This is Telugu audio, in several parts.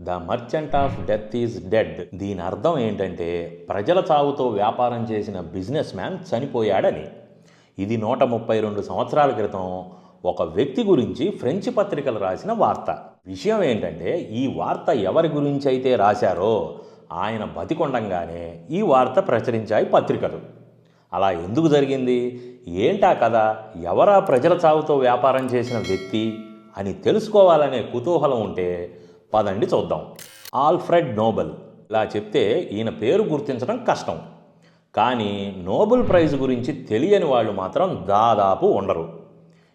The merchant of death is dead దీని అర్థం ఏంటంటే ప్రజల చావుతో వ్యాపారం చేసిన బిజినెస్ మ్యాన్ చనిపోయాడని. ఇది నూట ముప్పై రెండు సంవత్సరాల క్రితం ఒక వ్యక్తి గురించి ఫ్రెంచ్ పత్రికలు రాసిన వార్త. విషయం ఏంటంటే ఈ వార్త ఎవరి గురించి అయితే రాశారో ఆయన బతికొండంగానే ఈ వార్త ప్రచురించాయి పత్రికలు. అలా ఎందుకు జరిగింది? ఏంటా కదా ఎవరా ప్రజల చావుతో వ్యాపారం చేసిన వ్యక్తి? అని తెలుసుకోవాలనే కుతూహలం ఉంటే పదండి చూద్దాం. Alfred Nobel. ఇలా చెప్తే ఈయన పేరు గుర్తించడం కష్టం. కానీ నోబెల్ ప్రైజ్ గురించి తెలియని వాళ్ళు మాత్రం దాదాపు ఉండరు.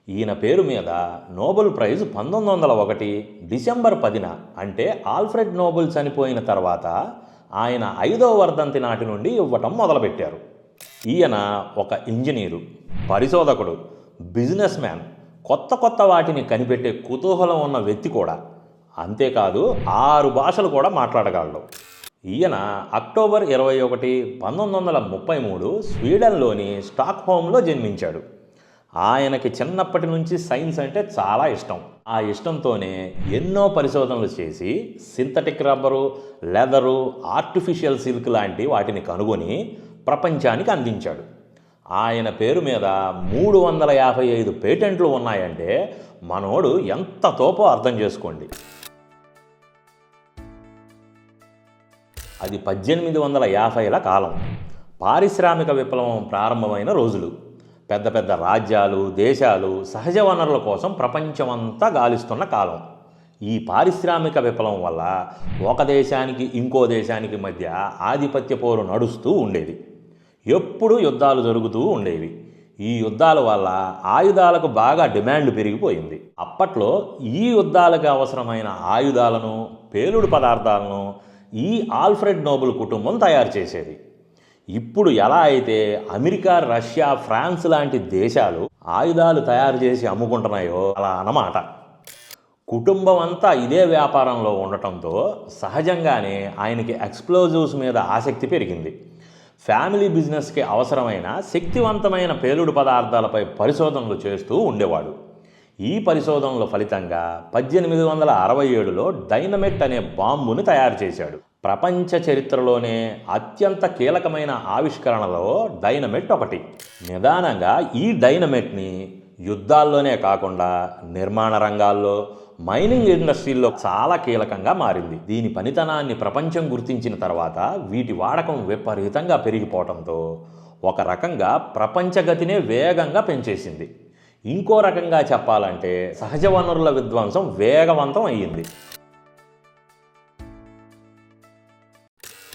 ఈయన పేరు మీద నోబెల్ ప్రైజ్ పంతొమ్మిది వందల ఒకటి డిసెంబర్ పదిన అంటే ఆల్ఫ్రెడ్ నోబెల్ చనిపోయిన తర్వాత ఆయన ఐదవ వర్ధంతి నాటి నుండి ఇవ్వటం మొదలుపెట్టారు. ఈయన ఒక ఇంజనీరు పరిశోధకుడు బిజినెస్ మ్యాన్ కొత్త కొత్త వాటిని కనిపెట్టే కుతూహలం ఉన్న వ్యక్తి కూడా. అంతేకాదు ఆరు భాషలు కూడా మాట్లాడగలడు. ఈయన అక్టోబర్ ఇరవై ఒకటి పంతొమ్మిది వందల ముప్పై మూడు స్వీడన్లోని స్టాక్హోమ్లో జన్మించాడు. ఆయనకి చిన్నప్పటి నుంచి సైన్స్ అంటే చాలా ఇష్టం. ఆ ఇష్టంతోనే ఎన్నో పరిశోధనలు చేసి synthetic rubber leather artificial silk లాంటి వాటిని కనుగొని ప్రపంచానికి అందించాడు. ఆయన పేరు మీద మూడు వందల యాభై ఐదు పేటెంట్లు ఉన్నాయంటే మనోడు ఎంత తోపో అర్థం చేసుకోండి. అది పద్దెనిమిది వందల యాభైల కాలం. పారిశ్రామిక విప్లవం ప్రారంభమైన రోజులు. పెద్ద పెద్ద రాజ్యాలు దేశాలు సహజ వనరుల కోసం ప్రపంచమంతా గాలిస్తున్న కాలం. ఈ పారిశ్రామిక విప్లవం వల్ల ఒక దేశానికి ఇంకో దేశానికి మధ్య ఆధిపత్య పోరు నడుస్తూ ఉండేది. ఎప్పుడు యుద్ధాలు జరుగుతూ ఉండేవి. ఈ యుద్ధాల వల్ల ఆయుధాలకు బాగా డిమాండ్ పెరిగిపోయింది. అప్పట్లో ఈ యుద్ధాలకు అవసరమైన ఆయుధాలను పేలుడు పదార్థాలను ఈ ఆల్ఫ్రెడ్ నోబుల్ కుటుంబం తయారు చేసేది. ఇప్పుడు ఎలా అయితే అమెరికా రష్యా ఫ్రాన్స్ లాంటి దేశాలు ఆయుధాలు తయారు చేసి అమ్ముకుంటున్నాయో అలా అన్నమాట. కుటుంబం అంతా ఇదే వ్యాపారంలో ఉండటంతో సహజంగానే ఆయనకి ఎక్స్ప్లోజివ్స్ మీద ఆసక్తి పెరిగింది. ఫ్యామిలీ బిజినెస్కి అవసరమైన శక్తివంతమైన పేలుడు పదార్థాలపై పరిశోధనలు చేస్తూ ఉండేవాడు. ఈ పరిశోధనల ఫలితంగా పద్దెనిమిది వందల అరవై ఏడులో డైనమెట్ అనే బాంబుని తయారు చేశాడు. ప్రపంచ చరిత్రలోనే అత్యంత కీలకమైన ఆవిష్కరణలో డైనమెట్ ఒకటి. నిదానంగా ఈ డైనమెట్ని యుద్ధాల్లోనే కాకుండా నిర్మాణ రంగాల్లో మైనింగ్ ఇండస్ట్రీల్లో చాలా కీలకంగా మారింది. దీని పనితనాన్ని ప్రపంచం గుర్తించిన తర్వాత వీటి వాడకం విపరీతంగా పెరిగిపోవడంతో ఒక రకంగా ప్రపంచగతినే వేగంగా పెంచేసింది. ఇంకో రకంగా చెప్పాలంటే సహజ వనరుల విధ్వంసం వేగవంతం అయ్యింది.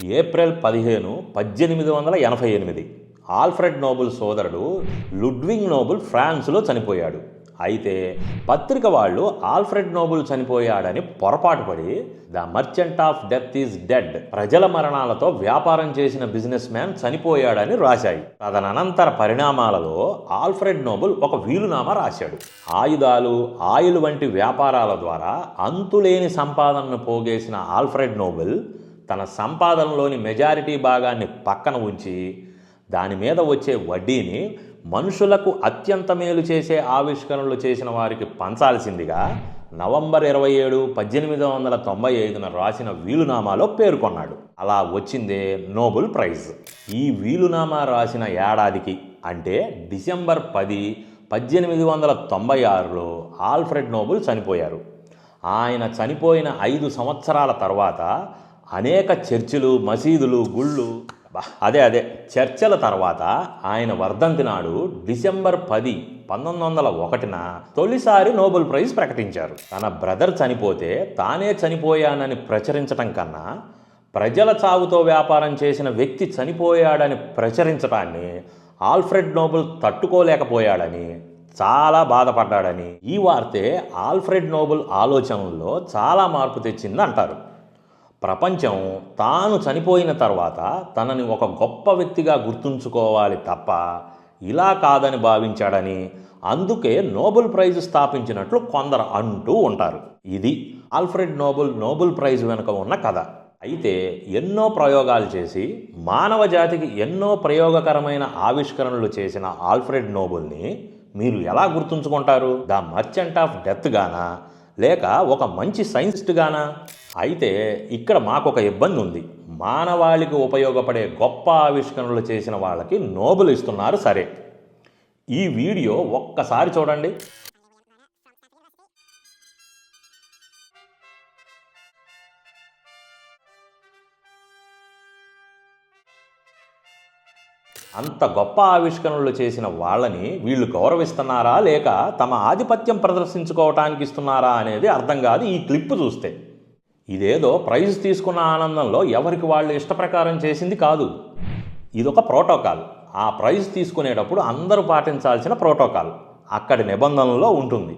ఏప్రిల్ పదిహేను పద్దెనిమిది వందల ఎనభై ఎనిమిది. ఆల్ఫ్రెడ్ నోబుల్ సోదరుడు లుడ్వింగ్ నోబుల్ ఫ్రాన్స్లో చనిపోయాడు. అయితే పత్రిక వాళ్ళు ఆల్ఫ్రెడ్ నోబుల్ చనిపోయాడని పొరపాటు పడి the merchant of death is dead ప్రజల మరణాలతో వ్యాపారం చేసిన బిజినెస్ మ్యాన్ చనిపోయాడని రాశాయి. తదనంతర పరిణామాలలో ఆల్ఫ్రెడ్ నోబుల్ ఒక వీలునామా రాశాడు. ఆయుధాలు ఆయిల్ వంటి వ్యాపారాల ద్వారా అంతులేని సంపాదనను పోగేసిన ఆల్ఫ్రెడ్ నోబుల్ తన సంపాదనలోని మెజారిటీ భాగాన్ని పక్కన ఉంచి దాని మీద వచ్చే వడ్డీని మనుషులకు అత్యంత మేలు చేసే ఆవిష్కరణలు చేసిన వారికి పంచాల్సిందిగా నవంబర్ ఇరవై ఏడు పద్దెనిమిది వందల తొంభై ఐదున రాసిన వీలునామాలో పేర్కొన్నాడు అలా వచ్చిందే నోబెల్ ప్రైజ్. ఈ వీలునామా రాసిన ఏడాదికి అంటే డిసెంబర్ పది పద్దెనిమిది వందల తొంభై ఆరులో ఆల్ఫ్రెడ్ నోబుల్ చనిపోయారు. ఆయన చనిపోయిన ఐదు సంవత్సరాల తర్వాత అనేక చర్చిలు మసీదులు గుళ్ళు అదే అదే చర్చల తర్వాత ఆయన వర్ధంతి నాడు డిసెంబర్ పది పంతొమ్మిది వందల ఒకటిన తొలిసారి నోబెల్ ప్రైజ్ ప్రకటించారు. తన బ్రదర్ చనిపోతే తానే చనిపోయానని ప్రచురించటం కన్నా ప్రజల చావుతో వ్యాపారం చేసిన వ్యక్తి చనిపోయాడని ప్రచురించటాన్ని ఆల్ఫ్రెడ్ నోబెల్ తట్టుకోలేకపోయాడని చాలా బాధపడ్డాడని ఈ వార్తే ఆల్ఫ్రెడ్ నోబెల్ ఆలోచనల్లో చాలా మార్పు తెచ్చింది అంటారు ప్రపంచం తాను చనిపోయిన తర్వాత తనని ఒక గొప్ప వ్యక్తిగా గుర్తుంచుకోవాలి తప్ప ఇలా కాదని భావించాడని అందుకే నోబెల్ ప్రైజ్ స్థాపించినట్లు కొందరు అంటూ ఉంటారు. ఇది ఆల్ఫ్రెడ్ నోబెల్ నోబెల్ ప్రైజ్ వెనుక ఉన్న కథ. అయితే ఎన్నో ప్రయోగాలు చేసి మానవ జాతికి ఎన్నో ప్రయోగకరమైన ఆవిష్కరణలు చేసిన ఆల్ఫ్రెడ్ నోబెల్ని మీరు ఎలా గుర్తుంచుకుంటారు? ద మర్చెంట్ ఆఫ్ డెత్ గానా? లేక ఒక మంచి సైన్సిస్ట్ గానా? అయితే ఇక్కడ మాకొక ఇబ్బంది ఉంది మానవాళికి ఉపయోగపడే గొప్ప ఆవిష్కరణలు చేసిన వాళ్ళకి నోబుల్ ఇస్తున్నారు సరే. ఈ వీడియో ఒక్కసారి చూడండి. అంత గొప్ప ఆవిష్కరణలు చేసిన వాళ్ళని వీళ్ళు గౌరవిస్తున్నారా లేక తమ ఆధిపత్యం ప్రదర్శించుకోవటానికి ఇస్తున్నారా అనేది అర్థం కాదు ఈ క్లిప్ చూస్తే. ఇదేదో ప్రైజ్ తీసుకున్న ఆనందంలో ఎవరికి వాళ్ళు ఇష్టప్రకారం చేసింది కాదు. ఇదొక ప్రోటోకాల్. ఆ ప్రైజ్ తీసుకునేటప్పుడు అందరూ పాటించాల్సిన ప్రోటోకాల్. అక్కడి నిబంధనల్లో ఉంటుంది.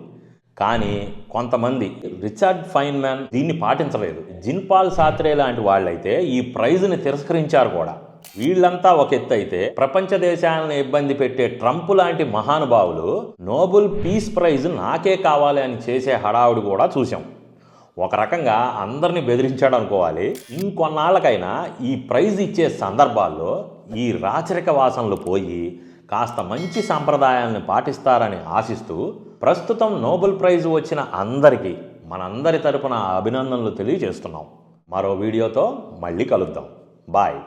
కానీ కొంతమంది రిచర్డ్ ఫైన్మ్యాన్ దీన్ని పాటించలేదు. జిన్పాల్ సాత్రే లాంటి వాళ్ళైతే ఈ ప్రైజ్ని తిరస్కరించారు కూడా. వీళ్ళంతా ఒక ఎత్తు అయితే ప్రపంచ దేశాలను ఇబ్బంది పెట్టే ట్రంప్ లాంటి మహానుభావులు నోబుల్ పీస్ ప్రైజ్ నాకే కావాలి అని చేసే హడావుడు కూడా చూసాం ఒక రకంగా అందరిని బెదిరించాడు అనుకోవాలి. ఇంకొన్నాళ్ళకైనా ఈ ప్రైజ్ ఇచ్చే సందర్భాల్లో ఈ రాచరిక వాసనలు పోయి కాస్త మంచి సాంప్రదాయాలను పాటిస్తారని ఆశిస్తూ ప్రస్తుతం నోబెల్ ప్రైజ్ వచ్చిన అందరికీ మనందరి తరపున అభినందనలు తెలియజేస్తున్నాం. మరో వీడియోతో మళ్ళీ కలుద్దాం. బాయ్.